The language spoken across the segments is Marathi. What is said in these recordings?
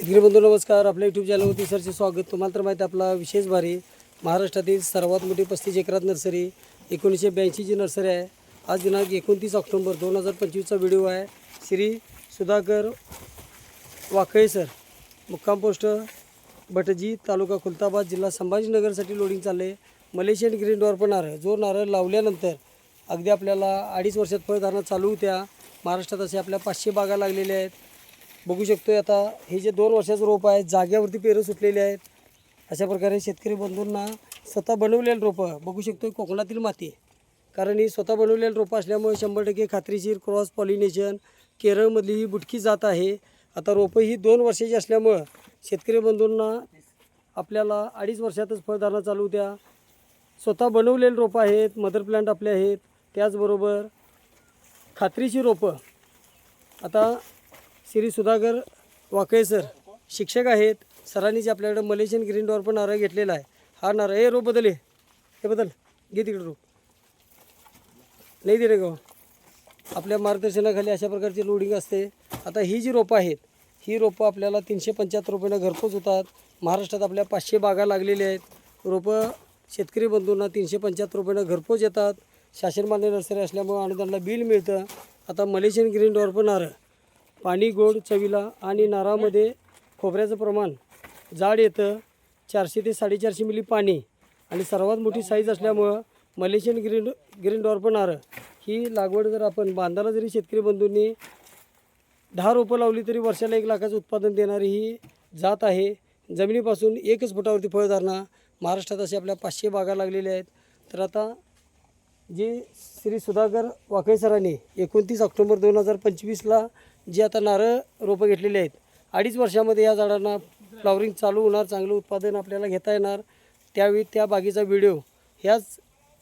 शेतकरी बंधू नमस्कार. आपल्या यूट्यूब चॅनलवरती सरचे स्वागत. तुम्हाला तर माहिती आपला विशेष भारी महाराष्ट्रातील सर्वात मोठी पस्तीस एकरात नर्सरी एकोणीसशे ब्याऐंशीची नर्सरी आहे. आज दिनांक एकोणतीस ऑक्टोंबर दोन हजार पंचवीसचा व्हिडिओ आहे. श्री सुधाकर वाकळे सर मुक्काम पोस्ट भटजी तालुका खुलताबाद जिल्हा संभाजीनगरसाठी लोडिंग चालले. मलेशियन ग्रीन डॉर्पर नारळ. जो नारळ लावल्यानंतर अगदी आपल्याला अडीच वर्षात फळधारणा चालू होत्या. महाराष्ट्रात असे आपल्या पाचशे बागा लागलेल्या आहेत. बघू शकतोय आता हे जे दोन वर्षाचं रोप आहे जाग्यावरती पेरं सुटलेले आहेत. अशा प्रकारे शेतकरी बंधूंना स्वतः बनवलेलं रोपं बघू शकतोय कोकणातील माती कारण ही स्वतः बनवलेली रोपं असल्यामुळे शंभर टक्के खात्रीशीर क्रॉस पॉलिनेशन केरळमधली ही बुटकी जात आहे. आता रोपं ही दोन वर्षाची असल्यामुळं शेतकरी बंधूंना आपल्याला अडीच वर्षातच फळधारणा चालू द्या. स्वतः बनवलेले रोपं आहेत मदर प्लांट आपले आहेत. त्याचबरोबर खात्रीची रोपं. आता श्री सुधाकर वाकळे सर. शिक्षक आहेत. सरांनी जे आपल्याकडे मलेशियन ग्रीन डॉर पण नारळ घेतलेला आहे. हा नारळ हे रोप बदल हे हे बदल. घे तिकडे रोप. नाही दिले गो. आपल्या मार्गदर्शनाखाली अशा प्रकारची लोडिंग असते. आता ही जी रोपं आहेत ही रोपं आपल्याला तीनशे पंच्याहत्तर रुपयानं घरपोच होतात. महाराष्ट्रात आपल्या पाचशे बागा लागलेल्या आहेत. रोपं शेतकरी बंधूंना तीनशे पंच्याहत्तर रुपयानं घरपोच येतात. शासनमान्य नर्सरी असल्यामुळं अनुदानला बिल मिळतं. आता मलेशियन ग्रीन डॉर पण नारळ. पाणी गोड चवीला आणि नारळामध्ये खोबऱ्याचं प्रमाण. जाड येतं. चारशे ते साडेचारशे मिली पाणी. आणि सर्वात मोठी साईज असल्यामुळं मलेशियन ग्रीन ग्रीन डॉर्प नारळ ही लागवड जर आपण बांधाला जरी शेतकरी बंधूंनी दहा रोपं लावली तरी वर्षाला एक लाखाचं उत्पादन देणारी ही जात आहे. जमिनीपासून एकच फुटावरती फळधारणा महाराष्ट्रात असे आपल्या पाचशे बागा लागलेल्या आहेत. तर आता जे श्री सुधाकर वाकळे सरांनी एकोणतीस ऑक्टोबर दोन हजार पंचवीसला जे आता नारळ रोपं घेतलेली आहेत. अडीच वर्षामध्ये या झाडांना फ्लॉवरिंग चालू होणार चांगलं उत्पादन आपल्याला घेता येणार. त्यावेळी त्या बागेचा व्हिडिओ ह्याच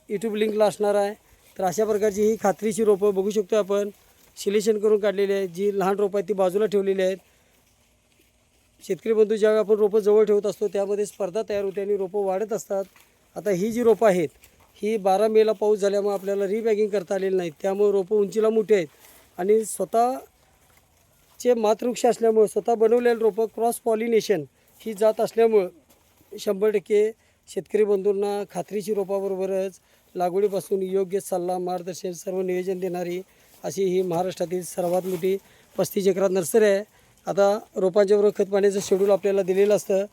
यूट्यूब लिंकला असणार आहे. तर अशा प्रकारची ही खात्रीची रोपं बघू शकतो आपण. सिलेक्शन करून काढलेली आहेत. जी लहान रोपं आहेत ती बाजूला ठेवलेली आहेत. शेतकरी बंधू ज्यावेळी आपण रोपं जवळ ठेवत असतो त्यामध्ये स्पर्धा तयार होते आणि रोपं वाढत असतात. आता ही जी रोपं आहेत ही बारा मेला पाऊस झाल्यामुळे आपल्याला रिबॅगिंग करता आलेली नाही त्यामुळे रोपं उंचीला मोठी आहेत. आणि स्वतः चे मातृक्ष असल्यामुळं स्वतः बनवलेलं रोपं क्रॉस पॉलिनेशन ही जात असल्यामुळं शंभर टक्के शेतकरी बंधूंना खात्रीची रोपाबरोबरच लागवडीपासून योग्य सल्ला मार्गदर्शन सर्व नियोजन देणारी अशी ही महाराष्ट्रातील सर्वात मोठी पस्तीस एकरात नर्सरी आहे. आता रोपांच्याबरोबर खत पाण्याचं शेड्यूल आपल्याला दिलेलं असतं.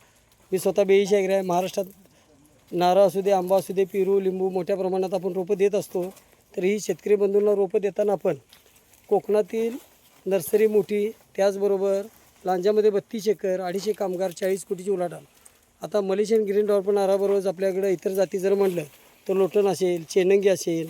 मी स्वतः बेईश ऐकलं आहे महाराष्ट्रात नारळ असू दे आंबा असू दे पेरू लिंबू मोठ्या प्रमाणात आपण रोपं देत असतो. तरीही शेतकरी बंधूंना रोपं देताना आपण कोकणातील नर्सरी मोठी त्याचबरोबर लांजामध्ये बत्तीस एकर अडीचशे कामगार चाळीस कोटीची उलाढाल. आता मलेशियन ग्रीन डॉर्प नाराबरोबर आपल्याकडं इतर जाती जर म्हटलं तर लोटन असेल चेनंगी असेल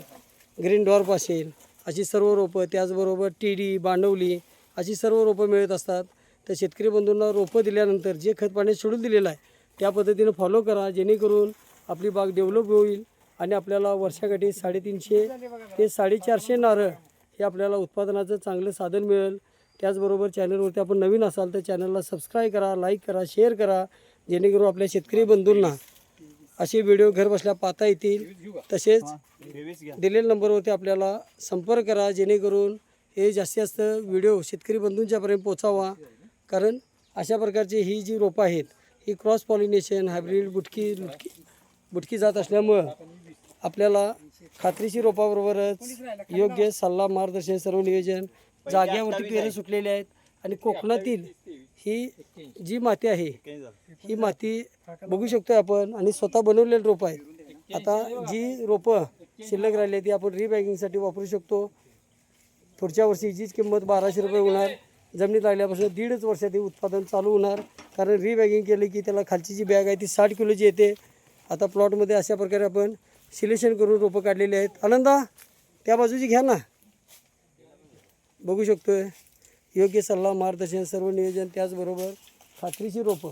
ग्रीन डॉर्प असेल अशी सर्व रोपं त्याचबरोबर टीडी बांडवली अशी सर्व रोपं मिळत असतात. तर शेतकरी बंधूंना रोपं दिल्यानंतर जे खत पाणी सोडून दिलेलं आहे त्या पद्धतीनं फॉलो करा जेणेकरून आपली बाग डेव्हलप होईल आणि आपल्याला वर्षाकाठी साडेतीनशे ते साडेचारशे नारळ हे आपल्याला उत्पादनाचं चांगलं साधन मिळेल. त्याचबरोबर चॅनलवरती आपण नवीन असाल तर चॅनलला सबस्क्राईब करा लाईक करा शेअर करा. जेणेकरून आपल्या शेतकरी बंधूंना असे व्हिडिओ घरबसल्या पाहता येतील. तसेच दिलेल्या नंबरवरती आपल्याला संपर्क करा. जेणेकरून हे जास्तीत जास्त व्हिडिओ शेतकरी बंधूंच्यापर्यंत पोचावा कारण अशा प्रकारची ही जी रोपं आहेत ही क्रॉस पॉलिनेशन हायब्रिड बुटकी लुटकी बुटकी जात असल्यामुळं आपल्याला खात्रीशी रोपाबरोबरच योग्य सल्ला मार्गदर्शन सर्व नियोजन जाग्यावरती पेरे सुटलेले आहेत आणि कोकणातील ही जी माती आहे ही माती बघू शकतो आपण आणि स्वतः बनवलेली रोपं आहेत. आता जी रोपं शिल्लक राहिली ती आपण रिबॅगिंगसाठी वापरू शकतो. पुढच्या वर्षी जीच किंमत बाराशे रुपये होणार. जमिनीत लागल्यापासून दीडच वर्षात हे उत्पादन चालू होणार. कारण रिबॅगिंग केलं की त्याला खालची जी बॅग आहे ती साठ किलोची येते. आता प्लॉटमध्ये अशा प्रकारे आपण सिलेक्शन करून रोपं काढलेली आहेत. आनंदा त्या बाजूची घ्या ना. बघू शकतोय. योग्य सल्ला मार्गदर्शन सर्व नियोजन त्याचबरोबर खात्रीची रोपं.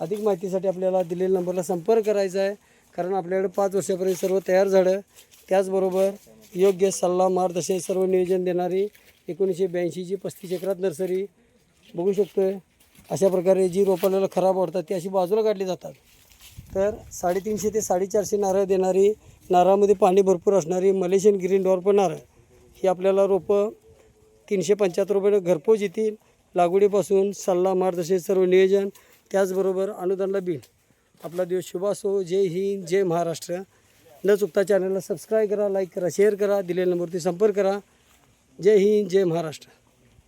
अधिक माहितीसाठी आपल्याला दिलेल्या नंबरला संपर्क करायचा आहे. कारण आपल्याकडे पाच वर्षापर्यंत सर्व तयार झाडं. त्याचबरोबर योग्य सल्ला मार्गदर्शन सर्व नियोजन देणारी एकोणीसशे ब्याऐंशीची पस्तीस एकरात नर्सरी. बघू शकतोय. अशा प्रकारे जी रोपं आपल्याला खराब आवडतात ती अशी बाजूला काढली जातात. तर साडेतीनशे ते साडेचारशे नारळ देणारी नारळामध्ये पाणी भरपूर असणारी मलेशियन ग्रीन डॉर्प नारळ. ही आपल्याला रोपं तीनशे पंच्याहत्तर रुपये घरपोच येतील. लागवडीपासून सल्ला मार्गदर्शन सर्व नियोजन त्याचबरोबर अनुदानला बिल आपला दिवस शुभ असो. जय हिंद जय महाराष्ट्र. न चुकता चॅनलला सबस्क्राईब करा लाईक करा शेअर करा दिलेल्या नंबरवरती संपर्क करा. जय हिंद जय महाराष्ट्र.